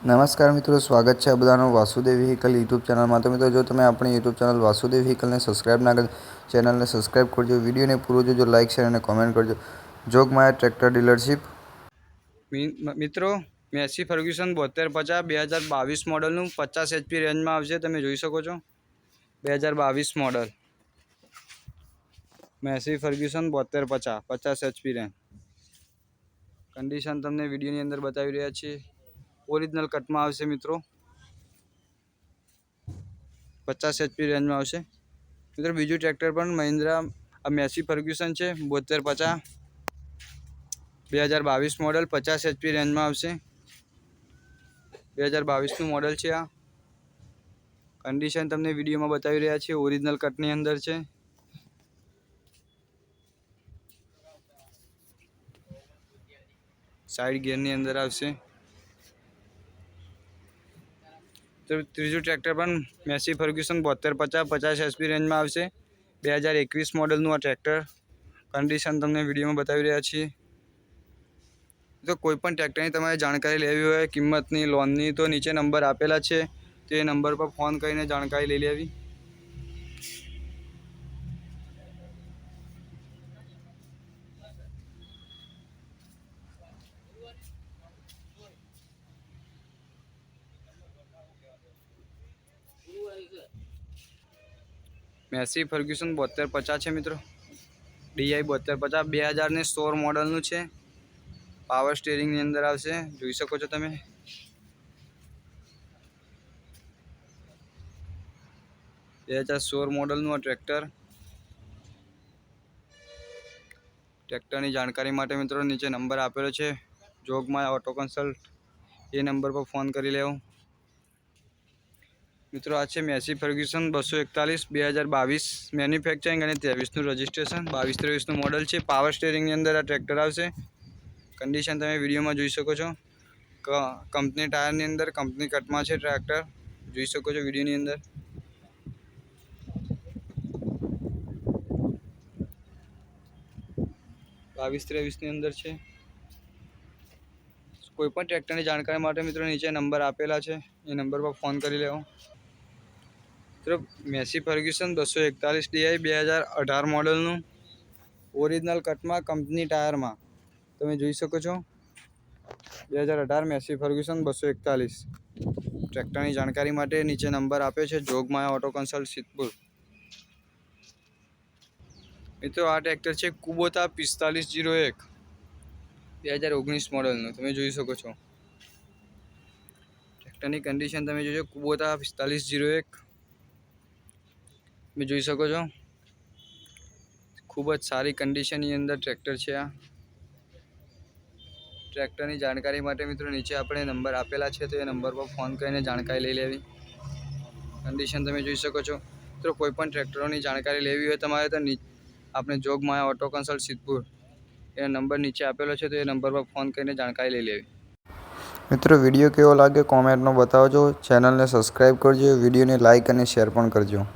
નમસ્કાર મિત્રો, સ્વાગત છે બધાનો વાસુદેવ વ્હીકલ યુટ્યુબ ચેનલમાં. તો મિત્રો, જો તમે આપણી યુટ્યુબ ચેનલ વાસુદેવ વ્હીકલને સબસ્ક્રાઈબ ના કરી ચેનલને સબસ્ક્રાઈબ કરજો, વિડીયોને પૂરો જોજો, લાઇક, શેર અને કોમેન્ટ કરજો. Jogmaya tractor dealership. મિત્રો, મેસી ફર્ગ્યુસન બોતેર પચાસ, બે હજાર બાવીસ મોડલનું પચાસ એચપી રેન્જમાં આવશે, તમે જોઈ શકો છો. બે હજાર બાવીસ મોડલ. મેસી ફર્ગ્યુસન બોતેર પચાસ પચાસ એચપી રેન્જ. કન્ડિશન તમને વિડીયોની અંદર બતાવી રહ્યા છીએ. ઓરિજિનલ કટમાં આવશે મિત્રો. પચાસ એચપી રેન્જમાં આવશે. મિત્રો, બીજું ટ્રેક્ટર પણ મહિન્દ્રા, આ મેસી ફર્ગ્યુસન છે બોતેર પચાસ. બે હજાર બાવીસ મોડલ પચાસ એચપી રેન્જમાં આવશે. બે હજાર બાવીસનું મોડલ છે આ. કન્ડિશન તમને વિડીયોમાં બતાવી રહ્યા છે ઓરિજિનલ કટની અંદર છે. સાઈડ ગિયરની અંદર આવશે. તો ત્રીજું ટ્રેક્ટર પણ મેસી ફર્ગ્યુસન બોતેર પચાસ પચાસ એસપી રેન્જમાં આવશે. બે હજાર એકવીસ મોડલનું આ ટ્રેક્ટર કન્ડિશન તમને વિડીયોમાં બતાવી રહ્યા છીએ. તો કોઈપણ ટ્રેક્ટરની તમારે જાણકારી લેવી હોય, કિંમતની, લોનની, તો નીચે નંબર આપેલા છે. તે નંબર પર ફોન કરીને જાણકારી લઈ લેવી. મેસી ફર્ગ્યુસન બોતેર પચાસ છે મિત્રો. ડીઆઈ બોતેર પચાસ. બે હજારની સોળ મોડલનું છે. પાવર સ્ટેરિંગની અંદર આવશે. જોઈ શકો છો તમે. બે હજાર સોળ મોડલનું આ ટ્રેક્ટર. ટ્રેક્ટરની જાણકારી માટે મિત્રો નીચે નંબર આપેલો છે. જોગમાં ઓટો કન્સલ્ટ. એ નંબર પર ફોન કરી લેવો. મિત્રો, આ છે મેસી ફર્ગ્યુસન બસો એકતાલીસ, બે હજાર બાવીસ મેન્યુફેક્ચરિંગ અને ત્રેવીસનું રજિસ્ટ્રેશન. બાવીસ ત્રેવીસનું મોડલ છે. પાવર સ્ટેરિંગની અંદર આ ટ્રેક્ટર આવશે. કન્ડિશન તમે વિડીયોમાં જોઈ શકો છો. કંપની ટાયરની અંદર, કંપની કટમાં છે ટ્રેક્ટર. જોઈ શકો છો વિડીયોની અંદર. બાવીસ ત્રેવીસની અંદર છે. કોઈપણ ટ્રેક્ટરની જાણકારી માટે મિત્રો નીચે નંબર આપેલા છે. એ નંબર પર ફોન કરી લેવો. મિત્રો મેસી ફર્ગ્યુસન બસો એકતાલીસ ડીઆઈ બે હજાર અઢાર મોડલનું ઓરિજિનલ કટમાં કંપની ટાયરમાં. તમે જોઈ શકો છો. બે હજાર અઢાર મેસી ફર્ગ્યુસન બસો એકતાલીસ. ટ્રેક્ટરની જાણકારી માટે નીચે નંબર આપ્યો છે, જોગમાયા ઓટો કન્સલ્ટ સિદ્ધપુર. મિત્રો, આ ટ્રેક્ટર છે કુબોતા પિસ્તાલીસ જીરો એક. બે હજાર ઓગણીસ મોડલનું. તમે જોઈ શકો છો. ટ્રેક્ટરની કન્ડિશન તમે જોજો, કુબોતા પિસ્તાલીસ જીરો એક. તમે જોઈ શકો છો. ખૂબ જ સારી કન્ડિશનની અંદર ટ્રેક્ટર છે આ. ટ્રેક્ટરની જાણકારી માટે મિત્રો નીચે આપણે નંબર આપેલા છે, તો એ નંબર પર ફોન કરીને જાણકારી લઈ લેવી. કન્ડિશન તમે જોઈ શકો છો. મિત્રો કોઈપણ ટ્રેક્ટરોની જાણકારી લેવી હોય તમારે તો આપણે જોગમાયા ઓટો કન્સલ્ટ સિદ્ધપુર. એ નંબર નીચે આપેલો છે, તો એ નંબર પર ફોન કરીને જાણકારી લઈ લેવી. મિત્રો વીડિયો કેવો લાગે કોમેન્ટમાં બતાવજો. ચેનલને સબસ્ક્રાઇબ કરજો. વિડીયોને લાઇક અને શેર પણ કરજો.